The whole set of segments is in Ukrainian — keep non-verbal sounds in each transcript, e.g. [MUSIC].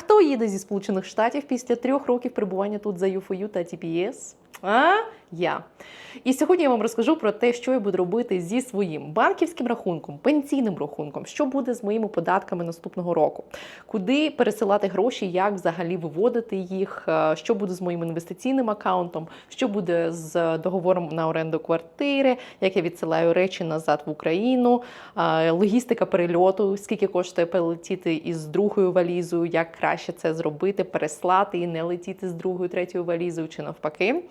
хто їде зі Сполучених Штатів після трьох років перебування тут за UFOU та TPS? А я. І сьогодні я вам розкажу про те, що я буду робити зі своїм банківським рахунком, пенсійним рахунком, що буде з моїми податками наступного року, куди пересилати гроші, як взагалі виводити їх, е, що буде з моїм інвестиційним аккаунтом, що буде з договором на оренду квартири, як я відсилаю речі назад в Україну, е, логістика перельоту, скільки коштує перелетіти із другою валізою, як краще це зробити, переслати і не летіти з другою, третьою валізою чи навпаки.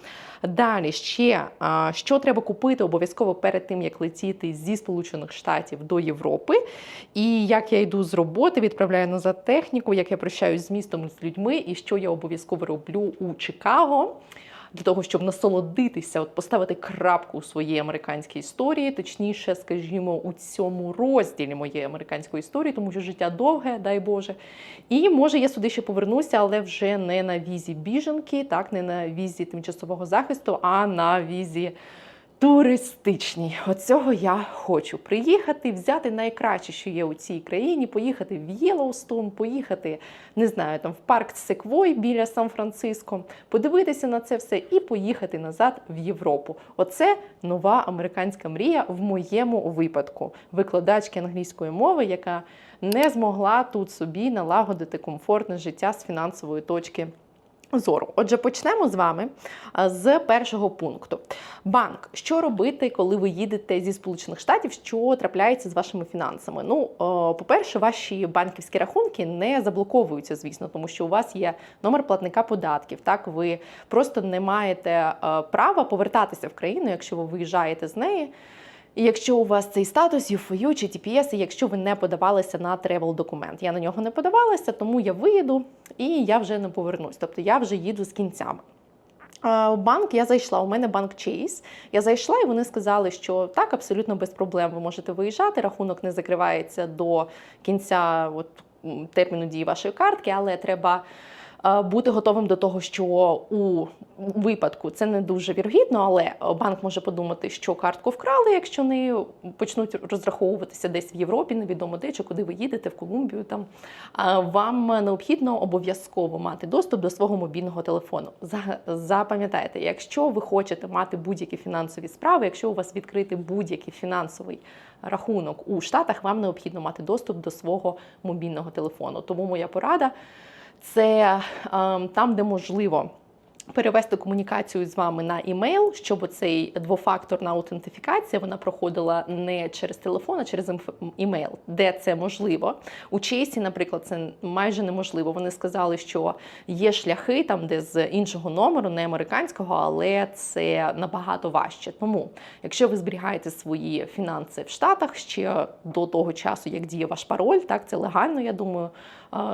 Далі ще що треба купити обов'язково перед тим, як летіти зі Сполучених Штатів до Європи, і як я йду з роботи, відправляю назад техніку, як я прощаюсь з містом з людьми, і що я обов'язково роблю у Чикаго. Для того щоб насолодитися, от поставити крапку у своїй американській історії, точніше, скажімо, у цьому розділі моєї американської історії, тому що життя довге, дай Боже. І може я сюди ще повернуся, але вже не на візі біженки, так не на візі тимчасового захисту, а на візі туристичній. Оцього я хочу приїхати, взяти найкраще, що є у цій країні, поїхати в Єлоустон, поїхати, не знаю, там в парк Секвой біля Сан-Франциско, подивитися на це все і поїхати назад в Європу. Оце нова американська мрія в моєму випадку. Викладачки англійської мови, яка не змогла тут собі налагодити комфортне життя з фінансової точки. Зору. Отже, почнемо з вами з першого пункту. Банк. Що робити, коли ви їдете зі Сполучених Штатів? Що трапляється з вашими фінансами? Ну, по-перше, ваші банківські рахунки не заблоковуються, звісно, тому що у вас є номер платника податків. Так, ви просто не маєте е, права повертатися в країну, якщо ви виїжджаєте з неї. І якщо у вас цей статус UFOU чи TPS, і якщо ви не подавалися на тревел документ, я на нього не подавалася, тому я виїду і я вже не повернусь. Тобто я вже їду з кінцями. В банк я зайшла. У мене банк Chase. Я зайшла, і вони сказали, що так, абсолютно без проблем. Ви можете виїжджати. Рахунок не закривається до кінця от, терміну дії вашої картки, але треба бути готовим до того, що у випадку це не дуже вірогідно, але банк може подумати, що картку вкрали, якщо нею почнуть розраховуватися десь в Європі, невідомо де чи куди ви їдете, в Колумбію. Там вам необхідно обов'язково мати доступ до свого мобільного телефону. За- Запам'ятайте, якщо ви хочете мати будь-які фінансові справи, якщо у вас відкритий будь-який фінансовий рахунок у Штатах, вам необхідно мати доступ до свого мобільного телефону. Тому моя порада це ем, там, де можливо. Перевести комунікацію з вами на імейл, щоб цей двофакторна аутентифікація вона проходила не через телефон, а через імейл, де це можливо. У Чейсі, наприклад, це майже неможливо. Вони сказали, що є шляхи там, де з іншого номеру, не американського, але це набагато важче. Тому, якщо ви зберігаєте свої фінанси в Штатах ще до того часу, як діє ваш пароль, так це легально, я думаю.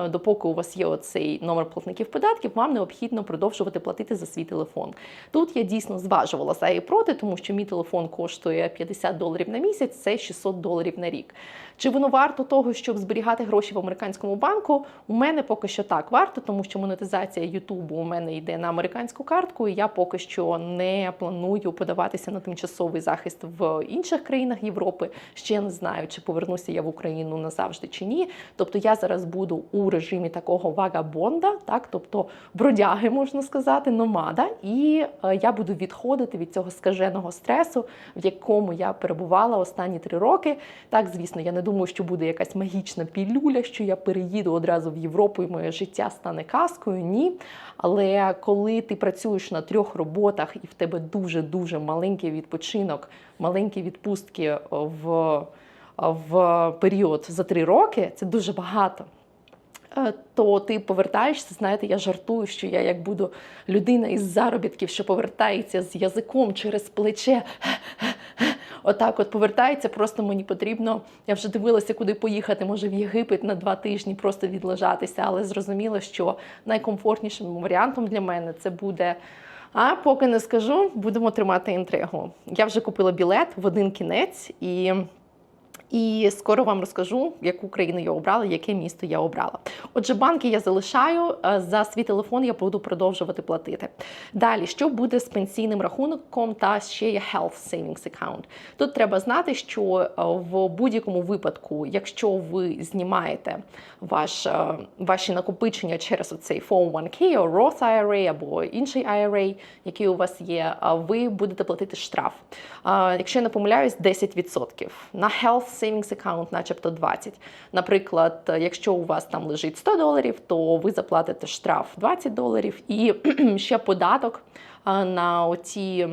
Допоки у вас є оцей номер платників податків, вам необхідно продовжувати платити за свій телефон. Тут я дійсно зважувала за і проти, тому що мій телефон коштує 50 доларів на місяць, це 600 доларів на рік. Чи воно варто того, щоб зберігати гроші в американському банку? У мене поки що так варто, тому що монетизація Ютубу у мене йде на американську картку, і я поки що не планую подаватися на тимчасовий захист в інших країнах Європи. Ще не знаю, чи повернуся я в Україну назавжди чи ні. Тобто я зараз буду у режимі такого вагабонда, так тобто бродяги, можна сказати, номада, і е, я буду відходити від цього скаженого стресу, в якому я перебувала останні три роки. Так, звісно, я не думаю, що буде якась магічна пілюля, що я переїду одразу в Європу і моє життя стане казкою. Ні. Але коли ти працюєш на трьох роботах і в тебе дуже дуже маленький відпочинок, маленькі відпустки в, в період за три роки, це дуже багато. Е, То ти повертаєшся, знаєте, я жартую, що я як буду людина із заробітків, що повертається з язиком через плече. Отак, от повертається, просто мені потрібно. Я вже дивилася, куди поїхати, може в Єгипет на два тижні просто відлежатися, але зрозуміла, що найкомфортнішим варіантом для мене це буде. А поки не скажу, будемо тримати інтригу. Я вже купила білет в один кінець і. І скоро вам розкажу, яку країну я обрала, яке місто я обрала. Отже, банки я залишаю е, за свій телефон. Я буду продовжувати платити. Далі, що буде з пенсійним рахунком та ще є Health Savings Account. Тут треба знати, що е, в будь-якому випадку, якщо ви знімаєте ваш, е, ваші накопичення через оцей 401k, або Roth IRA або інший IRA, який у вас є, ви будете платити штраф. Якщо я не помиляюсь, 10%. На Health Savings Account начебто 20%. Наприклад, якщо у вас там лежить 100 доларів, то ви заплатите штраф 20 доларів і [CLEARS THROAT] ще податок на оці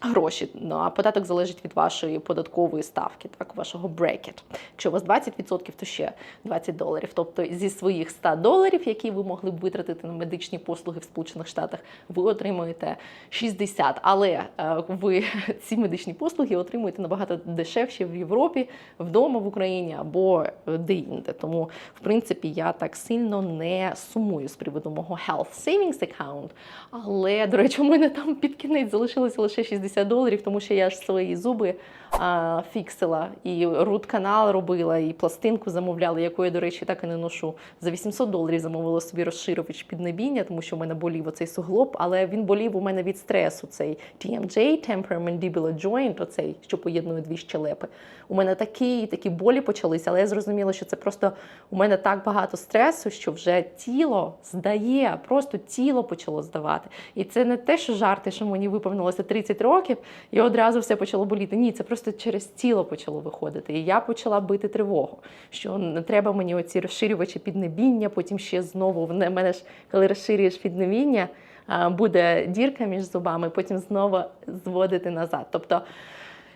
гроші. Ну, а податок залежить від вашої податкової ставки, так, вашого брекет. Якщо у вас 20%, то ще 20 доларів. Тобто зі своїх 100 доларів, які ви могли б витратити на медичні послуги в Сполучених Штатах, ви отримуєте 60. Але е, ви [LAUGHS] ці медичні послуги отримуєте набагато дешевше в Європі, вдома в Україні або де-інде. Тому, в принципі, я так сильно не сумую з приводу мого Health Savings Account. Але, до речі, у мене там під кінець залишилося лише 60 доларів, тому що я ж свої зуби а, фіксила і рут-канал робила, і пластинку замовляла, яку я, до речі, так і не ношу. За 800 доларів замовила собі розширювач піднебіння, тому що в мене болів оцей суглоб, але він болів у мене від стресу. Цей TMJ, Temporomandibular Joint, оцей, що поєднує дві щелепи. У мене такі такі болі почалися, але я зрозуміла, що це просто у мене так багато стресу, що вже тіло здає, просто тіло почало здавати. І це не те, що жарти, що мені виповнилося 30 років, і одразу все почало боліти. Ні, це просто через тіло почало виходити. І я почала бити тривогу, що не треба мені оці розширювачі піднебіння, потім ще знову в мене ж, коли розширюєш піднебіння, буде дірка між зубами, потім знову зводити назад. Тобто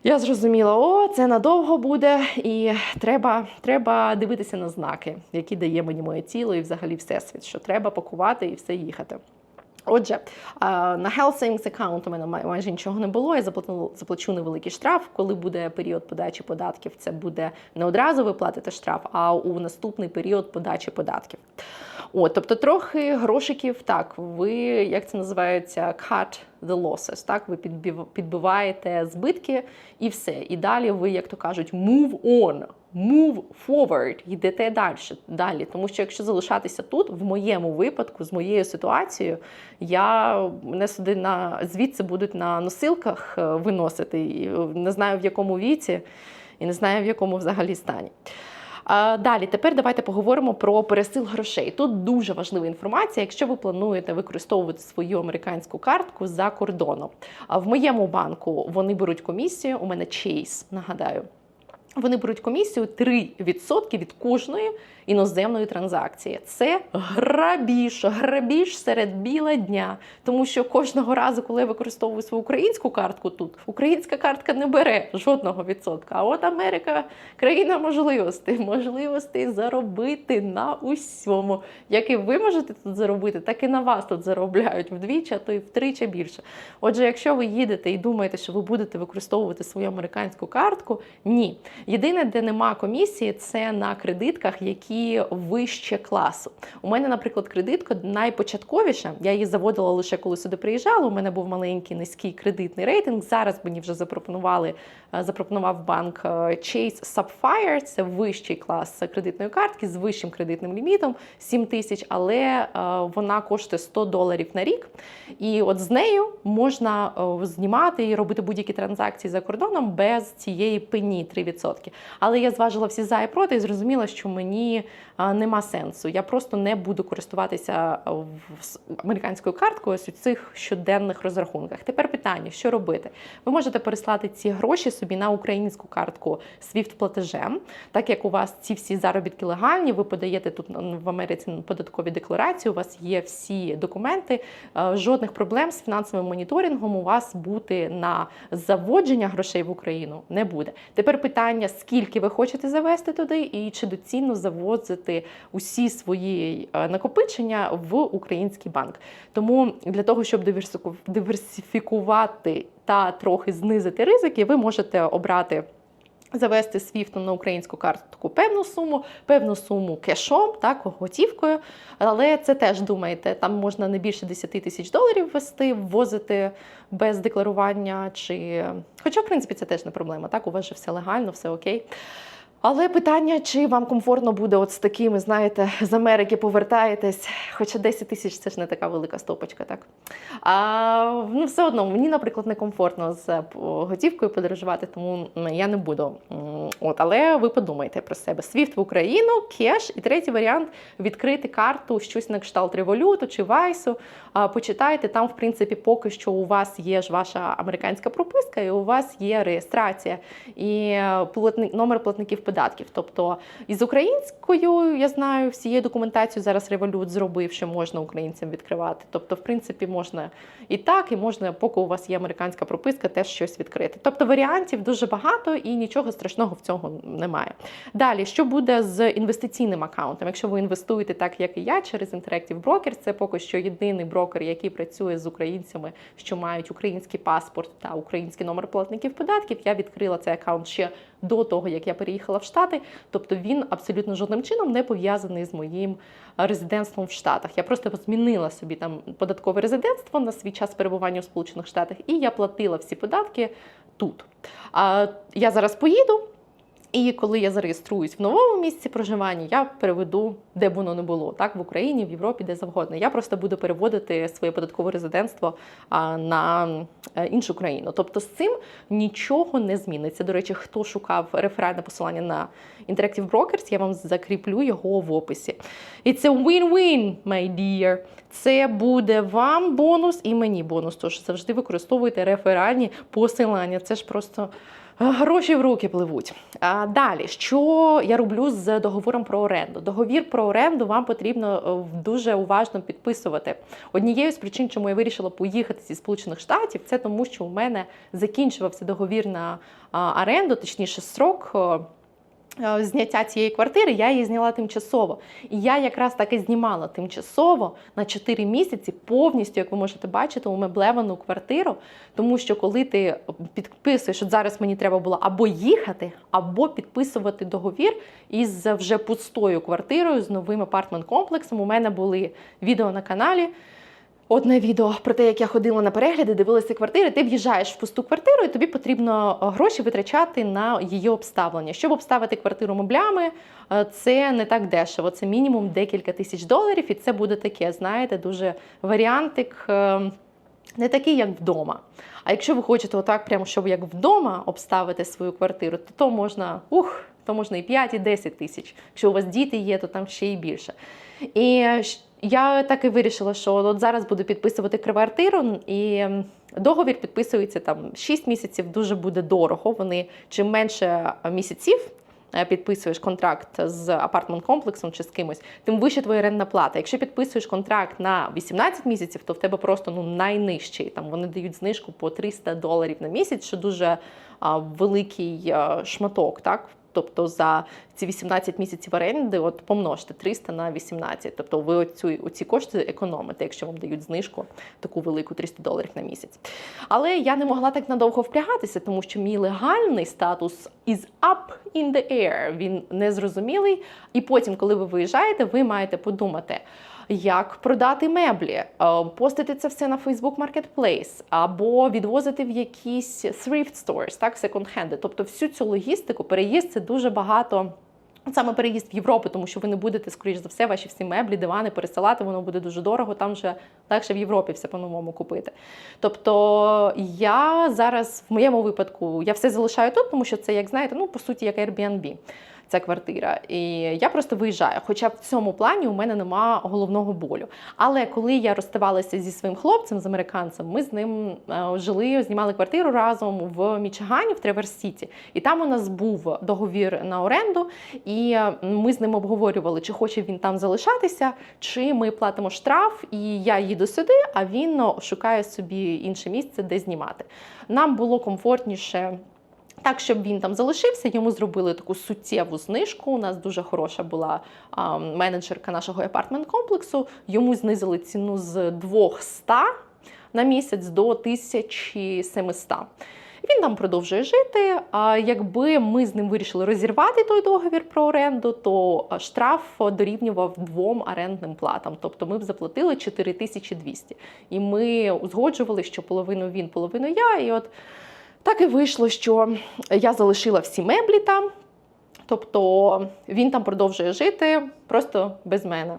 я зрозуміла, о, це надовго буде, і треба, треба дивитися на знаки, які дає мені моє тіло і взагалі всесвіт, що треба пакувати і все їхати. Отже, на Health Savings Account у мене майже нічого не було. Я заплатила, заплачу невеликий штраф. Коли буде період подачі податків, це буде не одразу ви платите штраф, а у наступний період подачі податків. От, тобто трохи грошиків, так, ви, як це називається, cut the losses, так, ви підбиваєте збитки і все. І далі ви, як то кажуть, move on, move forward, йдете далі, далі. Тому що якщо залишатися тут, в моєму випадку, з моєю ситуацією, я мене сюди на звідси будуть на носилках е, виносити. І е, не знаю в якому віці, і не знаю в якому взагалі стані. Далі, тепер давайте поговоримо про пересил грошей. Тут дуже важлива інформація, якщо ви плануєте використовувати свою американську картку за кордоном. В моєму банку вони беруть комісію. У мене Chase, нагадаю. Вони беруть комісію 3% від кожної іноземної транзакції. Це грабіж, грабіж серед біла дня. Тому що кожного разу, коли я використовую свою українську картку тут, українська картка не бере жодного відсотка. А от Америка країна можливостей, можливостей заробити на усьому. Як і ви можете тут заробити, так і на вас тут заробляють вдвічі, а то й втричі більше. Отже, якщо ви їдете і думаєте, що ви будете використовувати свою американську картку, ні. Єдине, де нема комісії, це на кредитках, які вище класу. У мене, наприклад, кредитка найпочатковіша. Я її заводила лише коли сюди приїжджала. У мене був маленький низький кредитний рейтинг. Зараз мені вже запропонували, е, запропонував банк е, Chase Sapphire. Це вищий клас кредитної картки з вищим кредитним лімітом 7 тисяч, але е, вона коштує 100 доларів на рік. І от з нею можна знімати і робити будь-які транзакції за кордоном без цієї пені 3%. Але я зважила всі за і проти і зрозуміла, що мені нема сенсу. Я просто не буду користуватися американською карткою ось у цих щоденних розрахунках. Тепер питання: що робити? Ви можете переслати ці гроші собі на українську картку swift платежем, так як у вас ці всі заробітки легальні, ви подаєте тут в Америці податкові декларації, у вас є всі документи, жодних проблем з фінансовим моніторингом у вас бути на заводження грошей в Україну не буде. Тепер питання: скільки ви хочете завести туди, і чи доцільно завозити усі свої е, накопичення в український банк. Тому для того, щоб диверсифікувати та трохи знизити ризики, ви можете обрати. Завести свіфтом на українську картку певну суму, певну суму кешом, так, готівкою. Але це теж думаєте, там можна не більше 10 тисяч доларів ввести, ввозити без декларування. чи... Хоча, в принципі, це теж не проблема. Так, у вас же все легально, все окей. Але питання, чи вам комфортно буде от з такими, знаєте, з Америки повертаєтесь, хоча 10 тисяч це ж не така велика стопочка, так? А, ну, все одно, мені, наприклад, некомфортно з е, готівкою подорожувати, тому я не буду. От, але ви подумайте про себе. Свіфт в Україну, кеш. І третій варіант відкрити карту, щось на кшталт революту чи вайсу. А, Почитайте, там, в принципі, поки що у вас є ж ваша американська прописка, і у вас є реєстрація і е, платник, номер платників податків. Тобто із українською я знаю всією документацією зараз револют зробив, що можна українцям відкривати. Тобто, в принципі, можна і так, і можна, поки у вас є американська прописка, теж щось відкрити. Тобто варіантів дуже багато і нічого страшного в цьому немає. Далі, що буде з інвестиційним аккаунтом? Якщо ви інвестуєте так, як і я, через Interactive Brokers, це поки що єдиний брокер, який працює з українцями, що мають український паспорт та український номер платників податків. Я відкрила цей аккаунт ще до того, як я переїхала в Штати. Тобто він абсолютно жодним чином не пов'язаний з моїм резидентством в Штатах. Я просто змінила собі там податкове резидентство на свій час перебування у Сполучених Штатах, і я платила всі податки тут. А я зараз поїду. І коли я зареєструюсь в новому місці проживання, я переведу, де б воно не було, так в Україні, в Європі, де завгодно. Я просто буду переводити своє податкове резидентство на е, іншу країну. Тобто з цим нічого не зміниться. До речі, хто шукав реферальне посилання на Interactive Brokers, я вам закріплю його в описі. І це win-win, my dear. Це буде вам бонус і мені бонус. Тож завжди використовуйте реферальні посилання. Це ж просто. Гроші в руки пливуть. А далі, що я роблю з договором про оренду? Договір про оренду вам потрібно е, дуже уважно підписувати. Однією з причин, чому я вирішила поїхати зі Сполучених Штатів, це тому, що у мене закінчувався договір на оренду, точніше, строк. Е, Зняття цієї квартири я її зняла тимчасово. І я якраз так і знімала тимчасово на 4 місяці повністю, як ви можете бачити, умеблевану квартиру. Тому що коли ти підписуєш, от зараз мені треба було або їхати, або підписувати договір із вже пустою квартирою з новим апартмент-комплексом. У мене були відео на каналі. Одне відео про те, як я ходила на перегляди, дивилася квартири. Ти в'їжджаєш в пусту квартиру, і тобі потрібно е, гроші витрачати на її обставлення. Щоб обставити квартиру меблями, е, це не так дешево. Це мінімум декілька тисяч доларів, і це буде таке, знаєте, дуже варіантик. е, Не такий, як вдома. А якщо ви хочете отак, прямо щоб як вдома обставити свою квартиру, то то можна ух, то можна і 5, і 10 тисяч. Якщо у вас діти є, то там ще й більше. І я так і вирішила, що от зараз буду підписувати квартиру, і договір підписується там 6 місяців, дуже буде дорого. Вони чим менше місяців. е, Підписуєш контракт з апартмент-комплексом чи з кимось, тим вище твоя орендна плата. Якщо підписуєш контракт на 18 місяців, то в тебе просто ну найнижчий. Там вони дають знижку по 300 доларів на місяць, що дуже а, великий а, шматок, так Тобто за ці 18 місяців оренди, от помножте 300 на 18. Тобто ви оцю, оці кошти економите, якщо вам дають знижку таку велику 300 доларів на місяць. Але я не могла так надовго впрягатися, тому що мій легальний статус is up in the air. Він незрозумілий. І потім, коли ви виїжджаєте, ви маєте подумати. Як продати меблі, е, постити це все на Facebook Marketplace, або відвозити в якісь thrift stores, так, секонд-хенди. Тобто всю цю логістику, переїзд це дуже багато. Саме переїзд в Європу, тому що ви не будете, скоріш за все, ваші всі меблі, дивани пересилати, воно буде дуже дорого, там вже легше в Європі все по-новому купити. Тобто я зараз, в моєму випадку, я все залишаю тут, тому що це, як знаєте, ну, по суті, як Airbnb ця квартира. І я просто виїжджаю. Хоча в цьому плані у мене нема головного болю. Але коли я розставалася зі своїм хлопцем, з американцем, ми з ним е, жили, знімали квартиру разом в Мічигані, в Треверс Сіті. І там у нас був договір на оренду, і е, ми з ним обговорювали, чи хоче він там залишатися, чи ми платимо штраф, і я їду сюди, а він е, шукає собі інше місце, де знімати. Нам було комфортніше. Так, щоб він там залишився, йому зробили таку суттєву знижку. У нас дуже хороша була а, менеджерка нашого апартмент-комплексу. Йому знизили ціну з 200 на місяць до 1700. Він там продовжує жити. А якби ми з ним вирішили розірвати той договір про оренду, то штраф дорівнював двом орендним платам. Тобто ми б заплатили 4200. І ми узгоджували, що половину він, половину я. І от так і вийшло, що я залишила всі меблі там. Тобто він там продовжує жити просто без мене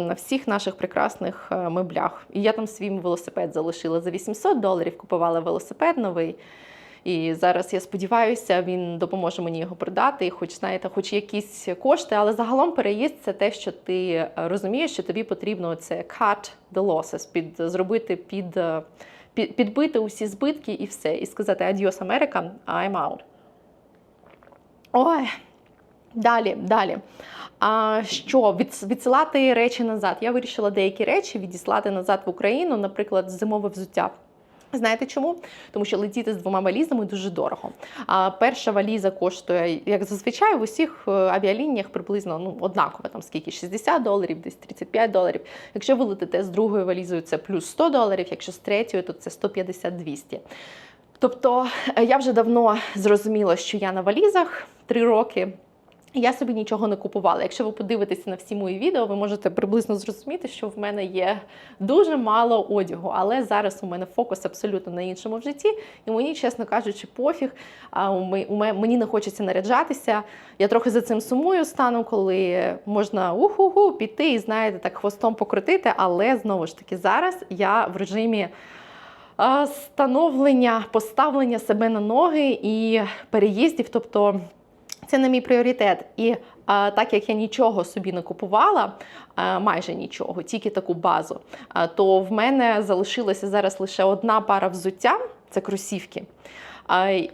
на всіх наших прекрасних е, меблях. І я там свій велосипед залишила за 800 доларів, купувала велосипед новий. І зараз я сподіваюся, він допоможе мені його продати, хоч знаєте, хоч якісь кошти, але загалом переїзд це те, що ти е, розумієш, що тобі потрібно це cut the losses, під зробити е, під підбити усі збитки і все, і сказати Адіос Америка, I'm out. Ой, далі, далі. А що відсилати речі назад? Я вирішила деякі речі відіслати назад в Україну, наприклад, зимове взуття. Знаєте чому? Тому що летіти з двома валізами дуже дорого. А перша валіза коштує, як зазвичай, в усіх е, авіалініях приблизно ну, однаково, там скільки 60 доларів, десь 35 доларів. Якщо ви летите з другою валізою, це плюс 100 доларів, якщо з третьою, то це 150-200. Тобто е, я вже давно зрозуміла, що я на валізах три роки. Я собі нічого не купувала. Якщо ви подивитеся на всі мої відео, ви можете приблизно зрозуміти, що в мене є дуже мало одягу, але зараз у мене фокус абсолютно на іншому в житті, і мені, чесно кажучи, пофіг. Мені не хочеться наряджатися. Я трохи за цим сумую стану, коли можна уху-ху піти і знаєте, так хвостом покрутити. Але знову ж таки, зараз я в режимі. Становлення, поставлення себе на ноги і переїздів, тобто це не мій пріоритет. І а, так як я нічого собі не купувала, а, майже нічого, тільки таку базу, а, то в мене залишилася зараз лише одна пара взуття це кросівки.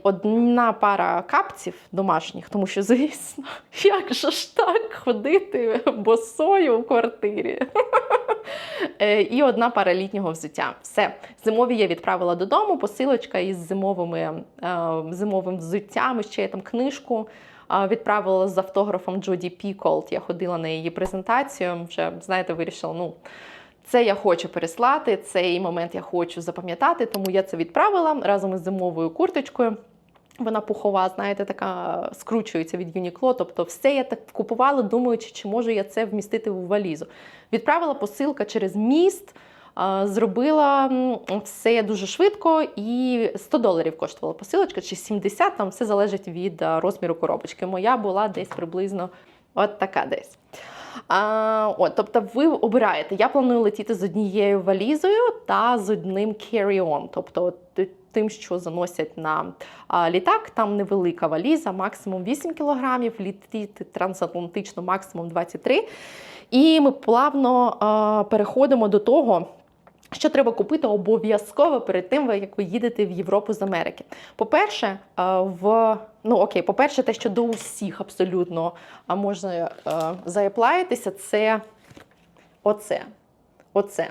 Одна пара капців домашніх, тому що, звісно, [LAUGHS] як же ж так ходити босою в квартирі. [LAUGHS] Е, І одна пара літнього взуття. Все. Зимові я відправила додому, посилочка із зимовими, е, зимовим взуттям, ще я там книжку відправила з автографом Джоді Піколд. Я ходила на її презентацію. Вже знаєте, вирішила, ну. Це я хочу переслати, цей момент я хочу запам'ятати, тому я це відправила разом із зимовою курточкою. Вона пухова, знаєте, така скручується від Uniqlo. Тобто, все я так купувала, думаючи, чи можу я це вмістити в валізу. Відправила посилка через міст. Зробила все дуже швидко, і 100 доларів коштувала посилочка, чи 70, там все залежить від розміру коробочки. Моя була десь приблизно от така десь. А, от, тобто ви обираєте. Я планую летіти з однією валізою та з одним carry-on, тобто тим, що заносять на а, літак. Там невелика валіза, максимум 8 кілограмів, літіти трансатлантично максимум 23. І ми плавно а, переходимо до того. Що треба купити обов'язково перед тим, як ви їдете в Європу з Америки? По-перше, е, в ну окей, по-перше, те, що до усіх абсолютно можна е, це оце. Оце.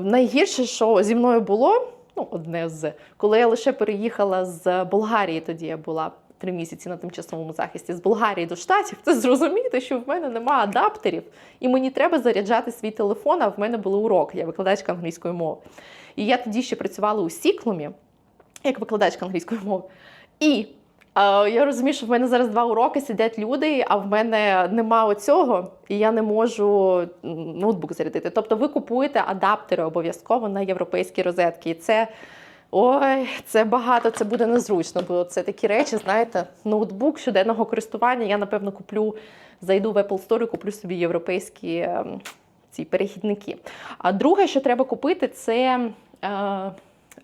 Найгірше, що зі мною було, ну, одне з коли я лише переїхала з Болгарії, тоді я була три місяці на тимчасовому захисті з Болгарії до Штатів, це зрозуміти, що в мене немає адаптерів, і мені треба заряджати свій телефон, а в мене були уроки, я викладачка англійської мови. І я тоді ще працювала у Сіклумі, як викладачка англійської мови. І е, я розумію, що в мене зараз два уроки, сидять люди, а в мене нема оцього, і я не можу ноутбук зарядити. Тобто ви купуєте адаптери обов'язково на європейські розетки. І це. Ой, це багато, це буде незручно, бо це такі речі, знаєте, ноутбук щоденного користування. Я, напевно, куплю, зайду в Apple Store і куплю собі європейські ем, ці перехідники. А друге, що треба купити, це. Е,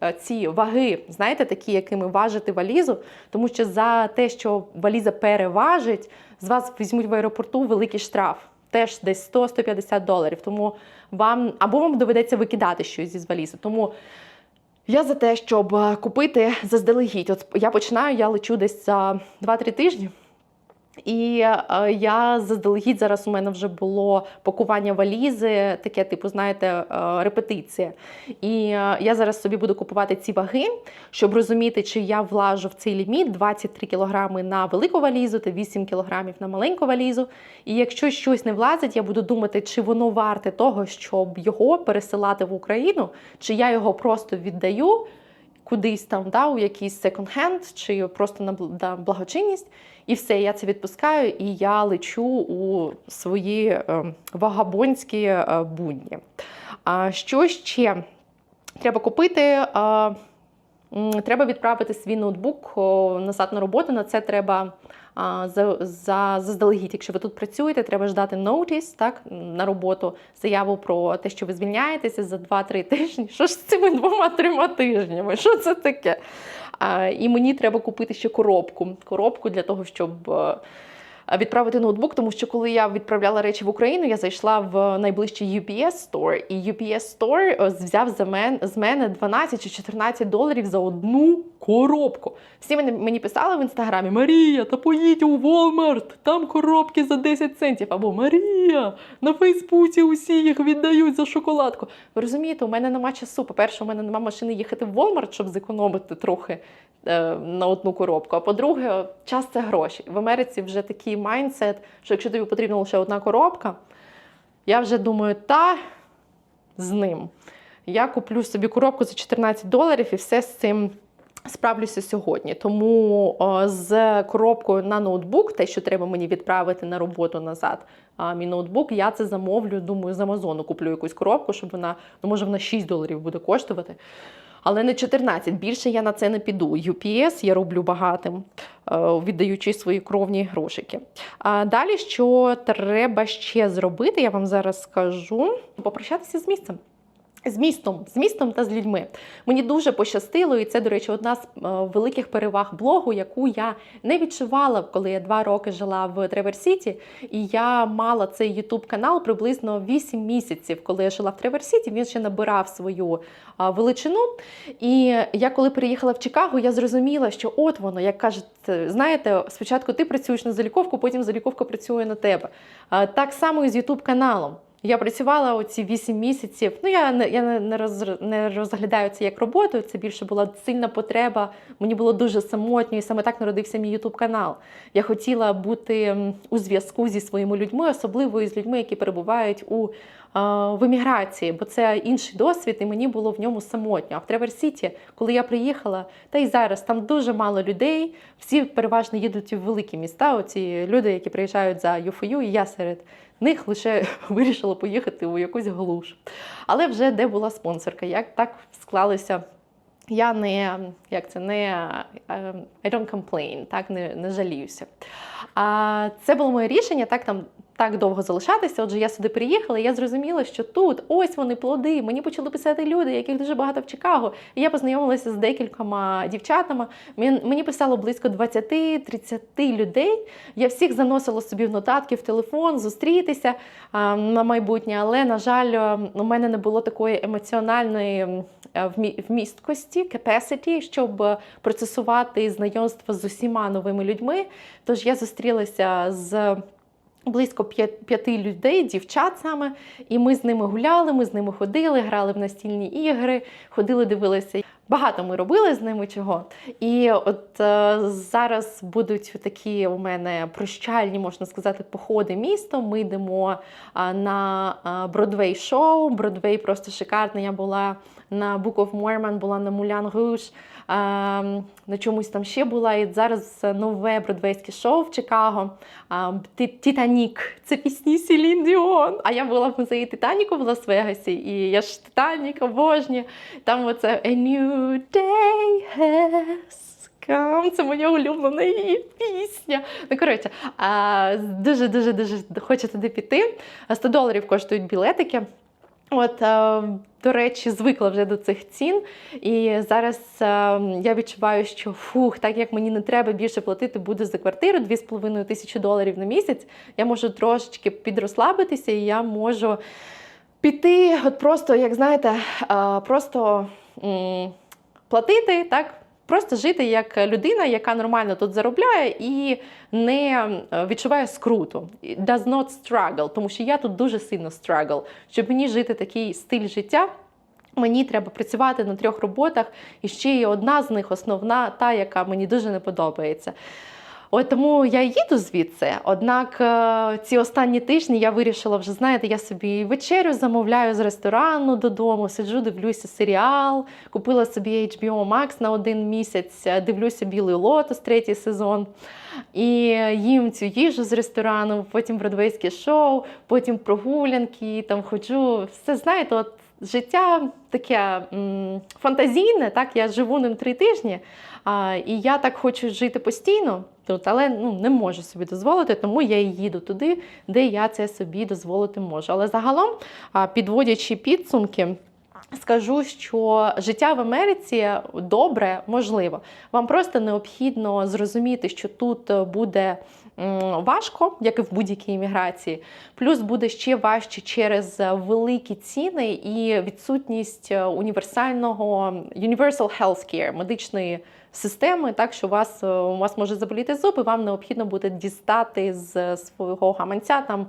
е, ці ваги, знаєте, такі, якими важити валізу, тому що за те, що валіза переважить, з вас візьмуть в аеропорту великий штраф. Теж десь 100-150 доларів. Тому вам або вам доведеться викидати щось зі валізи. Тому я за те, щоб е, купити заздалегідь. От я починаю, я лечу десь за 2-3 тижні. І е, я заздалегідь зараз у мене вже було пакування валізи, таке, типу, знаєте, е, репетиція. І е, я зараз собі буду купувати ці ваги, щоб розуміти, чи я влажу в цей ліміт 23 кілограми на велику валізу та 8 кілограмів на маленьку валізу. І якщо щось не влазить, я буду думати, чи воно варте того, щоб його пересилати в Україну, чи я його просто віддаю. Кудись там да, у якийсь секонд-хенд чи просто на благочинність, і все, я це відпускаю, і я лечу у свої е, вагабонські е, будні. А що ще треба купити? Е, треба відправити свій ноутбук назад на роботу. На це треба заздалегідь. Якщо ви тут працюєте, треба ждати notice, так, на роботу, заяву про те, що ви звільняєтеся за 2-3 тижні. Що ж з цими двома-трьома тижнями? Що це таке? І мені треба купити ще коробку. Коробку для того, щоб. Е, Відправити ноутбук, тому що коли я відправляла речі в Україну, я зайшла в найближчий UPS Store, і UPS Store е, взяв за мен, з мене 12 чи 14 доларів за одну коробку. Всі мені, писали в інстаграмі: Марія, та поїдь у Walmart, там коробки за 10 центів. Або Марія, на Фейсбуці усі їх віддають за шоколадку. Ви розумієте, у мене нема часу. По-перше, у мене нема машини їхати в Walmart, щоб зекономити трохи на одну коробку. А по-друге, час це гроші. В Америці вже такий майндсет, що якщо тобі потрібна лише одна коробка, я вже думаю, та з ним. Я куплю собі коробку за 14 доларів і все з цим справлюся сьогодні. Тому о, з коробкою на ноутбук, те, що треба мені відправити на роботу назад, а мій ноутбук, я це замовлю. Думаю, з Амазону куплю якусь коробку, щоб вона, ну може, вона 6 доларів буде коштувати. Але не 14, більше я на це не піду. UPS я роблю багатим, е, віддаючи свої кровні грошики. А далі, що треба ще зробити, я вам зараз скажу: попрощатися з місцем. З містом, з містом та з людьми. Мені дуже пощастило, і це, до речі, одна з е, великих переваг блогу, яку я не відчувала, коли я два роки жила в Тревер Сіті. І я мала цей Ютуб канал приблизно 8 місяців, коли я жила в Тревер Сіті. Він ще набирав свою величину. І я коли приїхала в Чикаго, я зрозуміла, що от воно, як кажуть, знаєте, спочатку ти працюєш на заліковку, потім заліковка працює на тебе. Так само і з Ютуб каналом. Я працювала оці 8 місяців. Ну я не я не, роз, не розглядаю це як роботу. Це більше була сильна потреба. Мені було дуже самотньо, і саме так народився мій Ютуб канал. Я хотіла бути у зв'язку зі своїми людьми, особливо з людьми, які перебувають у в еміграції, бо це інший досвід, і мені було в ньому самотньо. А в Тревер Сіті, коли я приїхала, та й зараз там дуже мало людей. Всі переважно їдуть у великі міста. Оці люди, які приїжджають за ЮФОЮ, і я серед них лише [LAUGHS] вирішила поїхати у якусь глуш. Але вже де була спонсорка, як так склалося. Я не як це не е, I don't complain, так не, не жаліюся. А це було моє рішення, так там так довго залишатися. Отже, я сюди приїхала, і я зрозуміла, що тут ось вони плоди. Мені почали писати люди, яких дуже багато в Чикаго. І я познайомилася з декількома дівчатами. Мені писало близько 20-30 людей. Я всіх заносила собі в нотатки в телефон, зустрітися а, на майбутнє. Але, на жаль, е, у мене не було такої емоціональної е, вмі- вмісткості, capacity, щоб е, процесувати знайомство з усіма новими людьми. Тож я зустрілася з близько п'яти людей, дівчат саме, і ми з ними гуляли, ми з ними ходили, грали в настільні ігри, ходили, дивилися. Багато ми робили з ними чого. І от е, зараз будуть такі у мене прощальні, можна сказати, походи містом. Ми йдемо а, на Бродвей шоу. Бродвей просто шикарний. Я була на Book of Mormon, була на Мулян Руш, на чомусь там ще була. І зараз нове бродвейське шоу в Чикаго. А, Титанік. Це пісні Селін Діон. А я була в музеї Титаніку в Лас-Вегасі, і я ж Титанік обожнюю. Там оце A new day has come. Це моя улюблена її пісня. Ну, коротше, дуже дуже хочу туди піти. А 100 доларів коштують білетики. От, до речі, звикла вже до цих цін. І зараз я відчуваю, що фух, так як мені не треба більше платити буде за квартиру 2,5 тисячі доларів на місяць, я можу трошечки підрозслабитися, і я можу піти, от просто, як знаєте, просто платити, так. Просто жити як людина, яка нормально тут заробляє і не е, відчуває скруту. Does not struggle, тому що я тут дуже сильно struggle. Щоб мені жити такий стиль життя, мені треба працювати на трьох роботах, і ще є одна з них основна, та, яка мені дуже не подобається. От тому я їду звідси. Однак е, ці останні тижні я вирішила вже, знаєте, я собі вечерю замовляю з ресторану додому, сиджу, дивлюся серіал, купила собі HBO Max на один місяць, е, дивлюся Білий лотос, третій сезон. і їм цю їжу з ресторану, потім бродвейське шоу, потім прогулянки, там ходжу. Все знаєте, от життя таке м, фантазійне. Так, я живу ним три тижні, а, і я так хочу жити постійно тут, але ну, не можу собі дозволити, тому я і їду туди, де я це собі дозволити можу. Але загалом, підводячи підсумки. Скажу, що життя в Америці добре, можливо. Вам просто необхідно зрозуміти, що тут буде м, важко, як і в будь-якій імміграції. Плюс буде ще важче через великі ціни і відсутність універсального universal healthcare, медичної системи, так що у вас, у вас може заболіти зуб, і вам необхідно буде дістати з свого гаманця там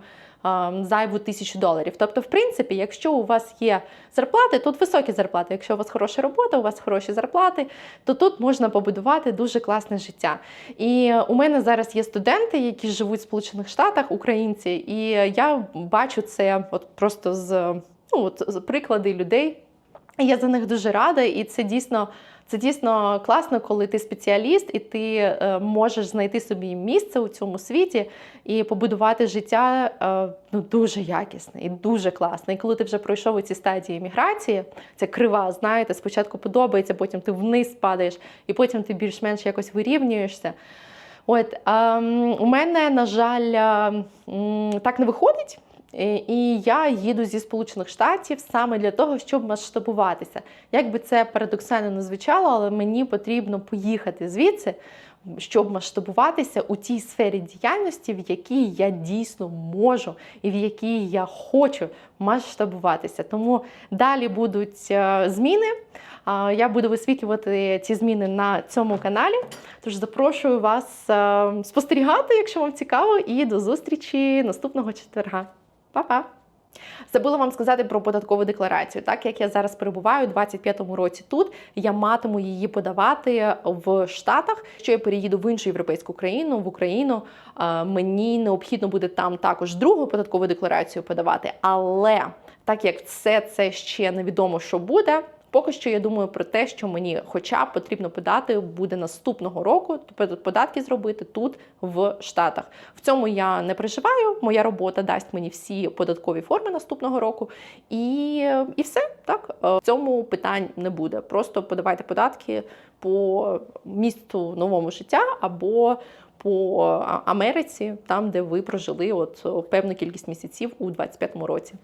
зайву тисячу доларів. Тобто, в принципі, якщо у вас є зарплати, тут високі зарплати. Якщо у вас хороша робота, у вас хороші зарплати, то тут можна побудувати дуже класне життя. І у мене зараз є студенти, які живуть в Сполучених Штатах, українці, і я бачу це от просто з ну, от, з приклади людей. Я за них дуже рада, і це дійсно. Це дійсно класно, коли ти спеціаліст і ти е, можеш знайти собі місце у цьому світі і побудувати життя е, ну, дуже якісне і дуже класне. І коли ти вже пройшов у ці стадії міграції, це крива, знаєте, спочатку подобається, потім ти вниз падаєш, і потім ти більш-менш якось вирівнюєшся. От ем, у мене, на жаль, ем, так не виходить. І я їду зі Сполучених Штатів саме для того, щоб масштабуватися. Як би це парадоксально не звучало, але мені потрібно поїхати звідси, щоб масштабуватися у тій сфері діяльності, в якій я дійсно можу і в якій я хочу масштабуватися. Тому далі будуть е, зміни. Я буду висвітлювати ці зміни на цьому каналі. Тож запрошую вас е, спостерігати, якщо вам цікаво, і до зустрічі наступного четверга. Па-па! Забула вам сказати про податкову декларацію. Так як я зараз перебуваю у 25-му році тут, я матиму її подавати в Штатах. Що я переїду в іншу європейську країну, в Україну, мені необхідно буде там також другу податкову декларацію подавати. Але так як все це ще невідомо, що буде. Поки що я думаю про те, що мені, хоча б потрібно подати, буде наступного року, тобто податки зробити тут в Штатах. В цьому я не переживаю. Моя робота дасть мені всі податкові форми наступного року, і і все так в цьому питань не буде. Просто подавайте податки по місту новому життя або по Америці, там де ви прожили от певну кількість місяців у 25-му році.